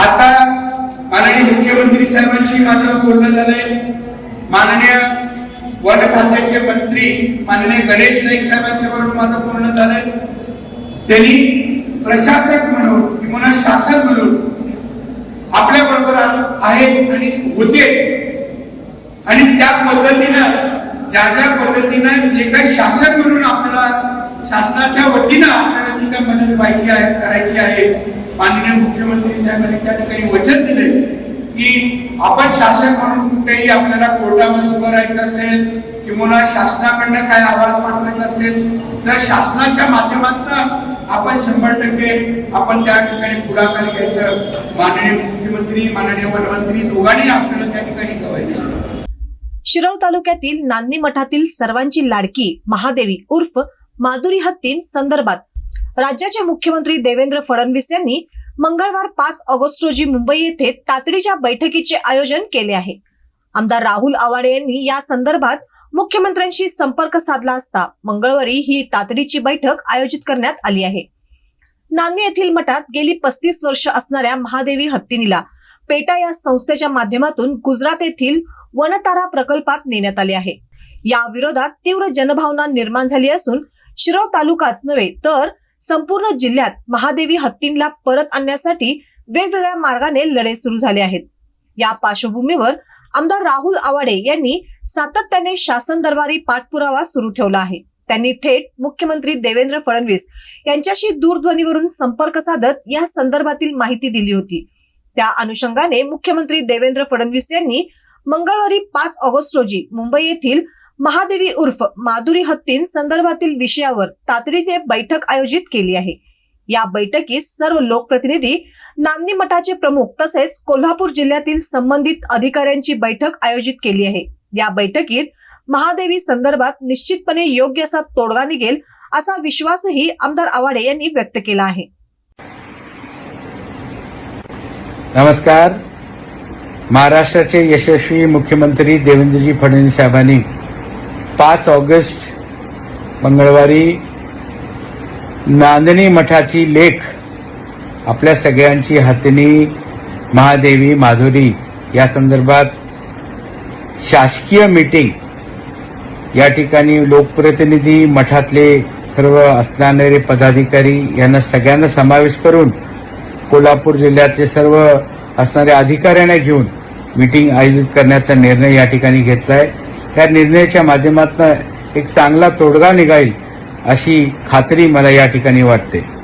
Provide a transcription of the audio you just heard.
आता माननीय मुख्यमंत्री साहेबांशी माझं बोलणं झालंय. माननीय वन खात्याचे मंत्री माननीय गणेश नाईक साहेबांच्या बरोबर माझं पूर्ण झालंय. त्यांनी प्रशासक म्हणून किंवा शासक म्हणून आपल्या बरोबर आहेत आणि होते. आणि त्या पद्धतीनं ज्या ज्या पद्धतीनं जे काही शासन म्हणून शासनाच्या वतीनं आपल्याला जी काही मदत व्हायची आहे करायची आहे? माननीय मुख्यमंत्री साहेबांनी त्या ठिकाणी वचन दिले की आपण शासन म्हणून कुठेही आपल्याला कोर्टामध्ये उभं राहायचं असेल किंवा शासनाकडनं काय अहवाल पाठवायचा असेल तर शासनाच्या माध्यमातून आपण शंभर टक्के आपण त्या ठिकाणी पुढाकार घ्यायचं. माननीय मुख्यमंत्री माननीय वनमंत्री दोघांनी आपल्याला त्या ठिकाणी कळवायचं शिरव तालुक्यातील नान्नी मठातील सर्वांची लाडकी महादेवी उर्फ माधुरी हत्तीन संदर्भात. राज्याचे मुख्यमंत्री देवेंद्र फडणवीस यांनी मंगळवार पाच ऑगस्ट रोजी मुंबई येथे तातडीच्या बैठकीचे आयोजन केले आहे. आमदार राहुल आवाडे यांनी या संदर्भात मुख्यमंत्र्यांशी संपर्क साधला असता मंगळवारी ही तातडीची बैठक आयोजित करण्यात आली आहे. नांदी येथील मठात गेली पस्तीस वर्ष असणाऱ्या महादेवी हत्तीनीला पेटा या संस्थेच्या माध्यमातून गुजरात येथील वनतारा प्रकल्पात नेण्यात आले आहे. या विरोधात तीव्र जनभावना निर्माण झाली असून शिरो तालुकाच नव्हे तर संपूर्ण जिल्ह्यात महादेवी हत्तींना परत आणण्यासाठी वेगवेगळ्या मार्गाने लढे सुरू झाले आहेत. या पार्श्वभूमीवर आमदार राहुल आवाडे यांनी सातत्याने शासन दरबारी पाठपुरावा सुरू ठेवला आहे. त्यांनी थेट मुख्यमंत्री देवेंद्र फडणवीस यांच्याशी दूरध्वनीवरून संपर्क साधत या संदर्भातील माहिती दिली होती. त्या अनुषंगाने मुख्यमंत्री देवेंद्र फडणवीस यांनी मंगळवारी पाच ऑगस्ट रोजी मुंबई येथील महादेवी उर्फ माधुरी हत्तीं संदर्भातील विषयावर तातडीने बैठक आयोजित केली आहे. या बैठकीत सर्व लोकप्रतिनिधी नांदी मठाचे प्रमुख तसेच कोल्हापूर जिल्ह्यातील संबंधित अधिकाऱ्यांची बैठक आयोजित केली आहे. या बैठकीत महादेवी संदर्भात निश्चितपणे योग्य असा तोडगा निघेल असा विश्वासही आमदार आवाडे यांनी व्यक्त केला आहे. नमस्कार. महाराष्ट्राचे यशस्वी मुख्यमंत्री देवेंद्रजी फडणवीस साहेबांनी पाच ऑगस्ट मंगळवारी नांदणी मठाची लेख आपल्या सगळ्यांची हातनी महादेवी माधुरी या संदर्भात शासकीय मीटिंग या ठिकाणी लोकप्रतिनिधी मठातले सर्व असणारे पदाधिकारी यांना सगळ्यांना समावेश करून कोल्हापूर जिल्ह्यातले सर्व असणाऱ्या अधिकाऱ्यांना घेऊन मीटिंग आयोजित करण्याचा निर्णय या ठिकाणी घेतलाय. त्या निर्णयाच्या माध्यमातून एक चांगला तोडगा निघाईल अशी खात्री मला या ठिकाणी वाटते.